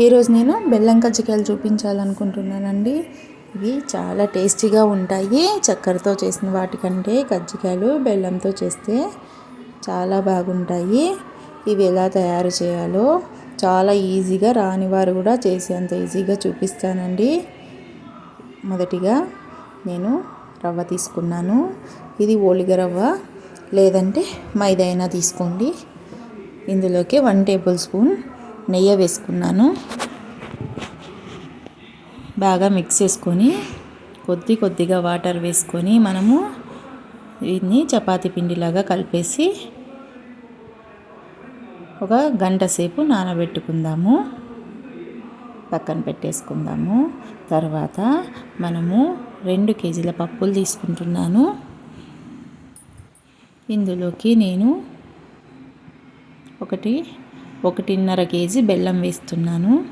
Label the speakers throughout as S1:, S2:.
S1: ఈరోజు నేను బెల్లం కజ్జికాయలు చూపించాలనుకుంటున్నానండి. ఇవి చాలా టేస్టీగా ఉంటాయి. చక్కెరతో చేసిన వాటికంటే కజ్జికాయలు బెల్లంతో చేస్తే చాలా బాగుంటాయి. ఇవి ఎలా తయారు చేయాలో చాలా ఈజీగా రాని వారు కూడా చేసేంత ఈజీగా చూపిస్తానండి. మొదటిగా నేను రవ్వ తీసుకున్నాను. ఇది ఓలిగ రవ్వ లేదంటే మైదైనా తీసుకోండి. ఇందులోకి వన్ టేబుల్ స్పూన్ నెయ్యి వేసుకున్నాను. బాగా మిక్స్ చేసుకొని కొద్ది కొద్దిగా వాటర్ వేసుకొని మనము దీన్ని చపాతీ పిండిలాగా కలిపేసి ఒక గంట సేపు నానబెట్టుకుందాము. పక్కన పెట్టేసుకుందాము. తర్వాత మనము రెండు కేజీల పప్పులు తీసుకుంటున్నాను. ఇందులోకి నేను ఒకటి ఒకటిన్నర కేజీ బెల్లం వేస్తున్నాను.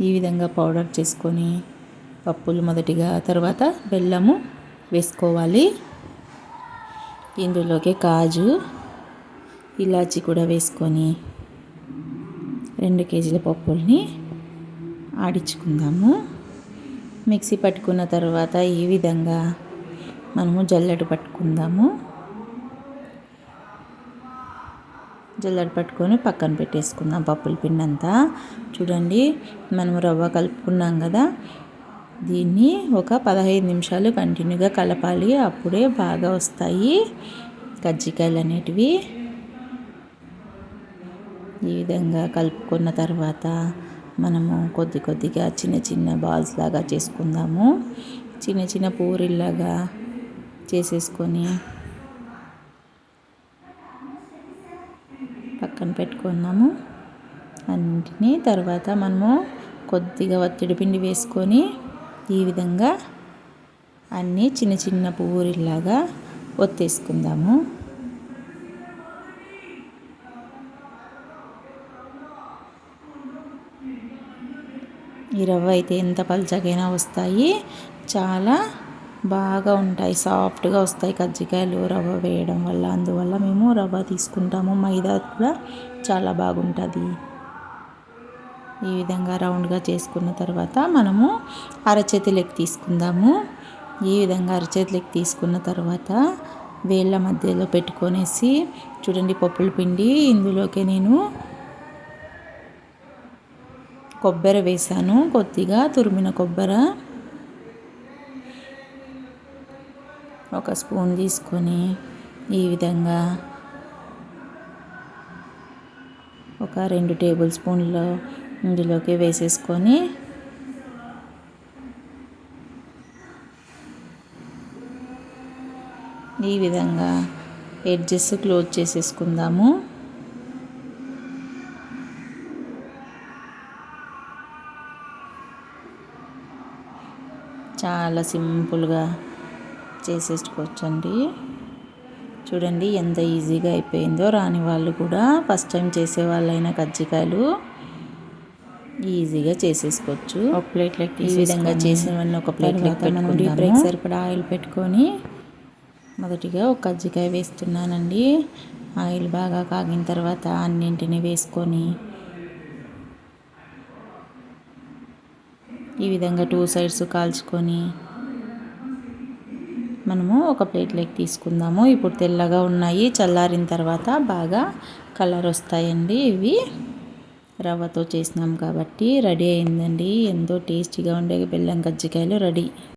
S1: ఈ విధంగా పౌడర్ చేసుకొని పప్పులు మొదటిగా తర్వాత బెల్లము వేసుకోవాలి. ఇందులోకి కాజు ఇలాచి కూడా వేసుకొని రెండు కేజీల పప్పుల్ని ఆడించుకుందాము. మిక్సీ పట్టుకున్న తర్వాత ఈ విధంగా మనము జల్లెడు పట్టుకుందాము. జల్లడి పట్టుకొని పక్కన పెట్టేసుకుందాం పప్పుల పిండి అంతా చూడండి మనం రవ్వ కలుపుకున్నాం కదా. దీన్ని ఒక పదహైదు నిమిషాలు కంటిన్యూగా కలపాలి. అప్పుడే బాగా వస్తాయి కజ్జికాయలు అనేటివి. ఈ విధంగా కలుపుకున్న తర్వాత మనము కొద్ది కొద్దిగా చిన్న చిన్న బాల్స్ లాగా చేసుకుందాము. చిన్న చిన్న పూరిల్లాగా చేసేసుకొని పక్కన పెట్టుకున్నాము అన్నింటినీ తర్వాత మనము కొద్దిగా ఒత్తిడి పిండి వేసుకొని ఈ విధంగా అన్నీ చిన్న చిన్న పూరిలాగా ఒత్తేసుకుందాము. ఈ రవ్వ అయితే ఎంత పలచగైనా వస్తాయి. చాలా బాగా ఉంటాయి. సాఫ్ట్గా వస్తాయి కజ్జికాయలు రవ్వ వేయడం వల్ల. అందువల్ల మేము రవ్వ తీసుకుంటాము. మైదా కూడా చాలా బాగుంటుంది. ఈ విధంగా రౌండ్గా చేసుకున్న తర్వాత మనము అరచేతిలోకి తీసుకుందాము. ఈ విధంగా అరచేతిలోకి తీసుకున్న తర్వాత వేళ్ళ మధ్యలో పెట్టుకొనేసి చూడండి పప్పుల పిండి. ఇందులోకి నేను కొబ్బరి వేసాను. కొద్దిగా తురిమిన కొబ్బరి ఒక స్పూన్ తీసుకొని ఈ విధంగా ఒక రెండు టేబుల్ స్పూన్లు ఇందులోకి వేసేసుకొని ఈ విధంగా ఎడ్జెస్ క్లోజ్ చేసేసుకుందాము. చాలా సింపుల్గా చేసేసుకోవచ్చండి. చూడండి ఎంత ఈజీగా అయిపోయిందో రాని వాళ్ళు కూడా ఫస్ట్ టైం చేసే వాళ్ళైనా కజ్జికాయలు ఈజీగా చేసేసుకోవచ్చు.
S2: ఒక ప్లేట్లోకి
S1: ఈ విధంగా చేసినవన్నీ ఒక ప్లేట్లోకి పెట్టుకుని బ్రేక్ సరిపడా ఆయిల్ పెట్టుకొని మొదటిగా ఒక కజ్జికాయ వేస్తున్నానండి. ఆయిల్ బాగా కాగిన తర్వాత అన్నింటినీ వేసుకొని ఈ విధంగా టూ సైడ్స్ కాల్చుకొని మనము ఒక ప్లేట్లోకి తీసుకుందాము. ఇప్పుడు తెల్లగా ఉన్నాయి. చల్లారిన తర్వాత బాగా కలర్ వస్తాయండి ఇవి. రవ్వతో చేసినాం కాబట్టి రెడీ అయిందండి. ఎంతో టేస్టీగా ఉండే బెల్లం కజ్జికాయలు రెడీ.